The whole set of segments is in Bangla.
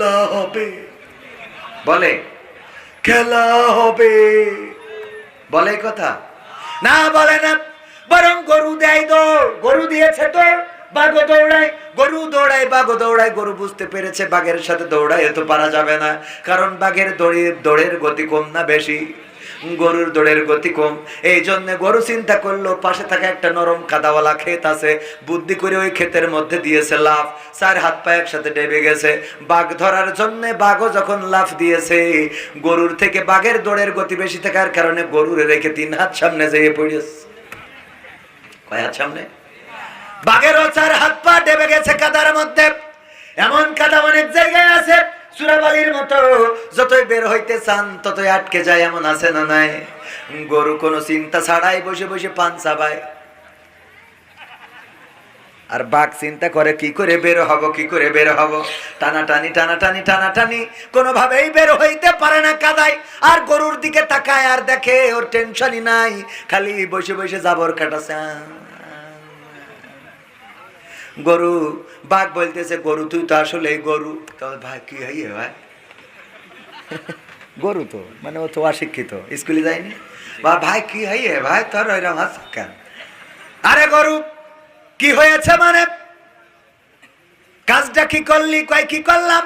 হবে। বলে। খেলা হবে। বলে কথা? না বলে না বরং গরু দেয় দৌড়। গরু দিয়েছে তো বাঘও দৌড়ায়। গরু দৌড়ায় বাঘ দৌড়ায়। গরু বুঝতে পেরেছে বাঘের সাথে দৌড়ায় এত পারা যাবে না। কারণ বাঘের দড়ির দৌড়ের গতি কম না বেশি। গরুর দৌড়ের গতি কম। এই জন্য গরু চিন্তা করল, পাশে থাকা একটা নরম কাদাওয়ালা ক্ষেত আছে। বুদ্ধি করে ওই ক্ষেতের মধ্যে দিয়েছে লাফ। চার হাত পা একসাথে ডেবে গেছে। বাঘ ধরার জন্য বাঘও যখন লাফ দিয়েছে, গরুর থেকে বাঘের দৌড়ের গতি বেশি থাকার কারণে গরুর রেখে তিন হাত সামনে যেয়ে পড়েছে। কয় হাত সামনে? বাঘেরও চার হাত পা ডেবে গেছে কাদার মধ্যে। এমন কাদা অনেক মতো। যতই বের হইতে চান, ততই আটকে যায়, এমন আছে না নাই? গরু কোনো চিন্তা ছাড়াই বসে বসে পান চাবায়। আর বাঘ চিন্তা করে, কি করে বের হব, কি করে বের হব? টানা টানি টানা টানি টানা টানি কোনোভাবেই বের হইতে পারে না কাদায়। আর গরুর দিকে তাকায় আর দেখে, ওর টেনশনই নাই। খালি বসে বসে যাবর কাটাছে। গরু, বাঘ বলতেছে, গরু, তুই তো আসলে গরু। তবে ভাই, কি হইয়ে ভাই গরু তো মানে ও তো অশিক্ষিত, স্কুলে যায়নি। বা ভাই, কি হইয়ে ভাই তোর ওইরকম হাস কেন? আরে গরু, কি হয়েছে মানে? কাজটা কি করলি, কয় কি করলাম?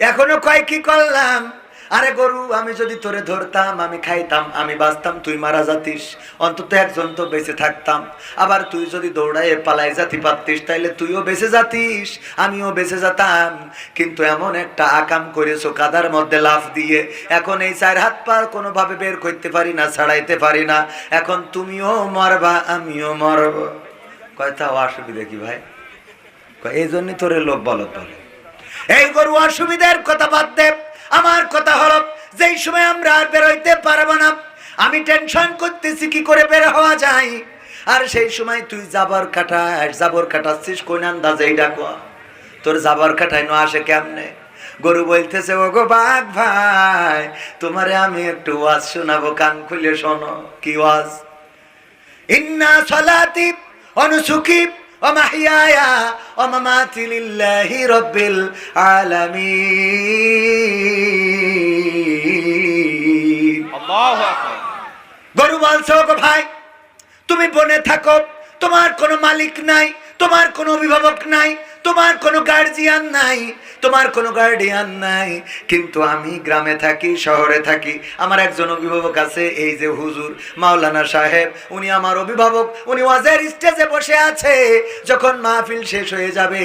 এখনও কয় কি করলাম? আরে গরু, আমি যদি তোরে ধরতাম, আমি খাইতাম, আমি বাঁচতাম, তুই মারা যাতিস। অন্তত একজন তো বেঁচে থাকতাম। আবার তুই যদি দৌড়ায় পালাই যাতি পারতিস, তাইলে তুইও বেঁচে যাতিস, আমিও বেঁচে যেতাম। কিন্তু এমন একটা আকাম করেছ কাদার মধ্যে লাফ দিয়ে। এখন এই চার হাত পা কোনোভাবে বের করতে পারি না, ছাড়াইতে পারি না। এখন তুমিও মরবা, আমিও মরব। কয় তাও অসুবিধা কি ভাই। এই জন্যই তোরে লোক বলত বলে। এই গরু অসুবিধার কথা বাদ দে। আমার কথা হলো, যেই সময় আমরা আর বেরোইতে পারব না, আমি টেনশন করতেছি, কি করে বের হওয়া যায়? আর সেই সময় তুই জাবর কাটাস, জাবর কাটাচ্ছিস কোন আন্দাজে ডাকো। তোর জাবর কাটাই না আসে কেমনে? গরু বলতেছে ও গো বাঘ ভাই, তোমারে আমি একটু ওয়াজ শোনাবো, কান খুলে শোনো, কি ওয়াজ? ইন্না সলাতি অনুসুখী গরু বলছো ভাই তুমি বনে থাকো তোমার কোনো মালিক নাই তোমার কোনো অভিভাবক নাই তোমার কোনো গার্জিয়ান নাই, তোমার কোনো গার্ডিয়ান নাই। কিন্তু আমি গ্রামে থাকি, শহরে থাকি। আমার একজন অভিভাবক আছে, এই যে হুজুর মাওলানা সাহেব, উনি আমার অভিভাবক, উনি ওয়াজের স্টেজে বসে আছে। যখন মাহফিল শেষ হয়ে যাবে